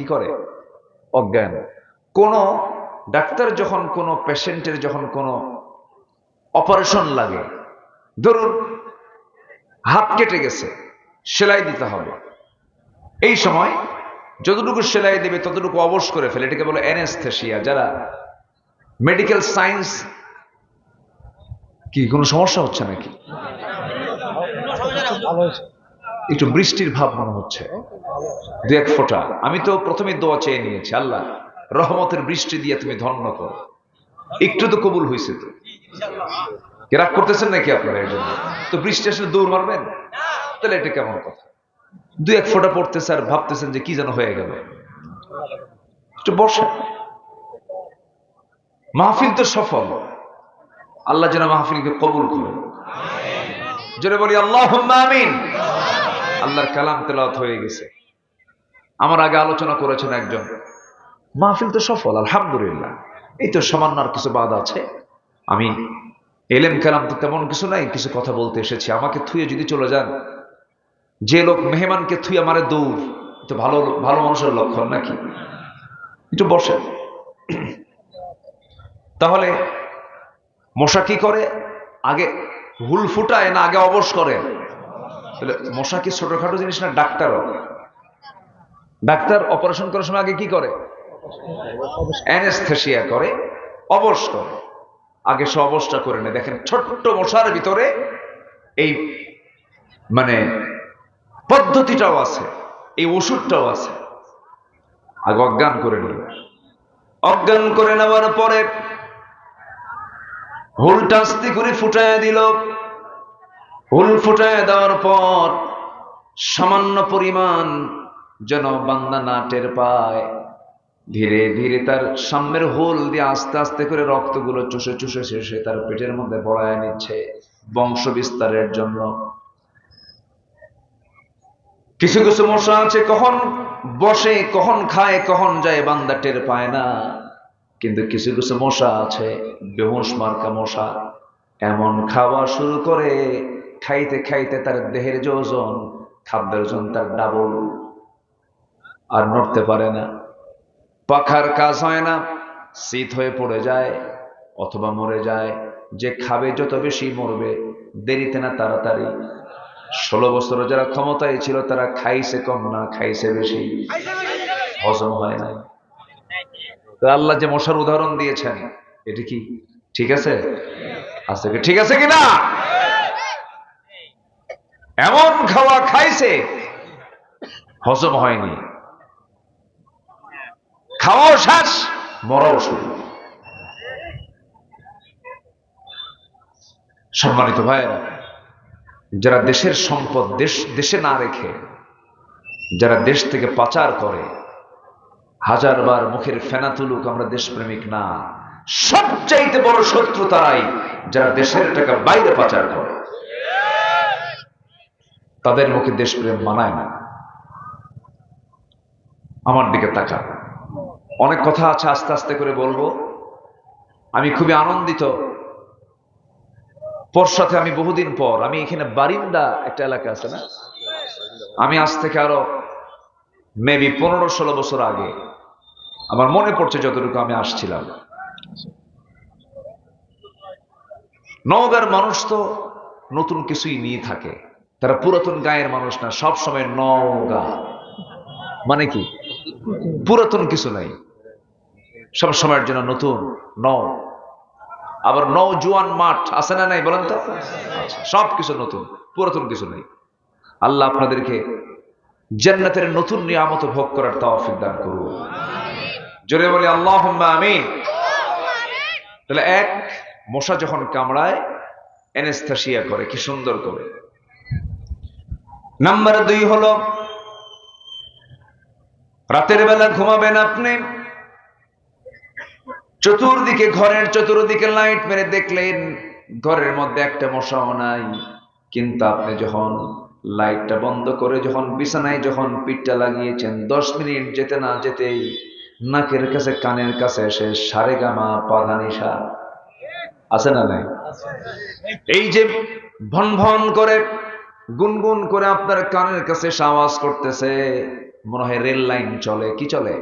কি করে? অজ্ঞান। কোন ডাক্তার যখন কোন পেশেন্টের যখন কোন অপারেশন লাগে, ধরুন হাত কেটে গেছে, সেলাই দিতে হবে। এই সময় যতটুকু সেলাই দেবে, ততটুকু অবশ করে ফেলে। এটাকে বলে অ্যানেস্থেশিয়া যারা মেডিকেল সায়েন্স কি, কোনো সমস্যা হচ্ছে নাকি? একটু বৃষ্টির ভাব মনে হচ্ছে। দু এক ফোঁটা। আমি তো প্রথমে দোয়া চেয়ে নিয়েছি, আল্লাহ, রহমতের বৃষ্টি দিয়ে তুমি ধন্য করো। একটু তো কবুল হয়েছে তো। রাগ করতেছেন নাকি আপনারা এর জন্য? তো বৃষ্টি আসলে দৌড় মারবেন? তাহলে এটা কেমন কথা? দু এক ফোঁটা পড়তেছে আর ভাবতেছেন যে কি যেন হয়ে গেল। একটু বসে মাহফিল তো সফল। আল্লাহ যেন মাহফিলকে কবুল করেন। জোরে বলি আল্লাহ আমিন। আল্লাহর কালাম তেলাওয়াত হয়ে গেছে। আমার আগে আলোচনা করেছেন একজন। মাহফিল তো সফল, আলহামদুলিল্লাহ। এই তো সামান্য আর কিছু বাদ আছে। আমি এলেম কালাম তো তেমন কিছু নাই, কিছু কথা বলতে এসেছি। আমাকে থুয়ে যদি চলে যান, যে লোক মেহমানকে থুয়ে আমারে দৌড় তো ভালো ভালো মানুষের লক্ষণ নাকি? একটু বসে তাহলে মশা কি করে? আগে হুল ফুটায় না আগে অবশ করে? তাহলে মশা কি ছোটখাটো জিনিস না, ডাক্তারও? ডাক্তার অপারেশন করার সময় আগে কি করে? অ্যানেস্থেশিয়া করে, অবশ করে। আগে সে অবশটা করে নেয়। দেখেন, ছোট্ট মশার ভিতরে এই মানে পদ্ধতিটাও আছে, এই ওষুধটাও আছে। আগে অজ্ঞান করে নিল। অজ্ঞান করে নেওয়ার পরে হুলটা আস্তে করে ফুটায় দিল। হুল ফুটায় দেওয়ার পর সামান্য পরিমাণ যেন বান্দা না টের পায়। ধীরে ধীরে তার সামনের হোল দিয়ে আস্তে আস্তে করে রক্তগুলো চুষে চুষে শেষে তার পেটের মধ্যে বড়ায় নিচ্ছে বংশ বিস্তারের জন্য। কিছু কিছু মশা আছে, কখন বসে, কখন খায়, কখন যায়, বান্দা টের পায় না। কিন্তু কিছু কিছু মশা আছে, বেহুশ মার্কা মশা, এমন খাওয়া শুরু করে খাইতে খাইতে তার দেহের যে ওজন, খাদ্যের ওজন তার ডাবল আর নড়তে পারে না। পাখার কাজ হয় না। শীত হয়ে পড়ে যায় অথবা মরে যায়। যে খাবে যত বেশি মরবে, দেরিতে না তাড়াতাড়ি। ষোলো বছর যারা ক্ষমতায় ছিল, তারা খাইছে কম না, খাইছে বেশি। হজম হয় না তো আল্লাহ যে মশার উদাহরণ দিয়েছেন, এটি কি ঠিক আছে? আছে কি ঠিক আছে কি না এমন খাওয়া খাইছে, হজম হয়নি। খাওয়াও শ্বাস মরাও শুরু। সম্মানিত ভাইয়েরা যারা দেশের সম্পদ দেশ, দেশে না রেখে, যারা দেশ থেকে পাচার করে হাজারবার মুখের ফেনা তুলুক আমরা দেশপ্রেমিক না। সবচাইতে বড় শত্রু তারাই যারা দেশের টাকা বাইরে পাচার করে। তাদের মুখে দেশপ্রেম মানায় না। আমার দিকে তাকা অনেক কথা আছে, আস্তে আস্তে করে বলব। আমি খুবই আনন্দিত। পরশাতে আমি বহুদিন পর, আমি এখানে বারিন্দা একটা এলাকা আছে না? আমি আজ থেকে আরও মেবি পনেরো ষোলো বছর আগে, আমার মনে পড়ছে যতটুকু আমি আসছিলাম। নওগাঁর মানুষ তো নতুন কিছুই নিয়ে থাকে। তারা পুরাতন গায়ের মানুষ না, সব সময় নওগাঁ মানে কি? পুরাতন কিছু নাই। সব সময়ের জন্য নতুন, নও। আবার নৌজোয়ান মাঠ আছে না নাই বলেন তো? সব কিছু নতুন, পুরাতন কিছু নেই। আল্লাহ আপনাদেরকে জান্নাতের নতুন নিয়ামত ভোগ করার তৌফিক দান করুন। জোরে বলি আল্লাহ আমিন। তাহলে এক, মশা যখন কামড়ায় এনেস্থাসিয়া করে, কি সুন্দর করে। নাম্বার দুই হলো রাতের বেলা ঘুমাবেন আপনি। চতুর্দিকে ঘরের চতুর্দিকে লাইট মেরে দেখলেন ঘরের মধ্যে একটা মশাও নাই। কিন্তু আপনি যখন লাইটটা বন্ধ করে যখন বিছানায় যখন পিঠটা লাগিয়েছেন দশ মিনিট যেতে না যেতেই নাকের কাছে কানের কাছে এসে সারে গামা পাধানিসা আছে না নাই? এই যে ভন ভন করে গুনগুন করে আপনার কানের কাছে সাওয়াজ করতেছে। মনে হয় রেল লাইন চলে কি চলে?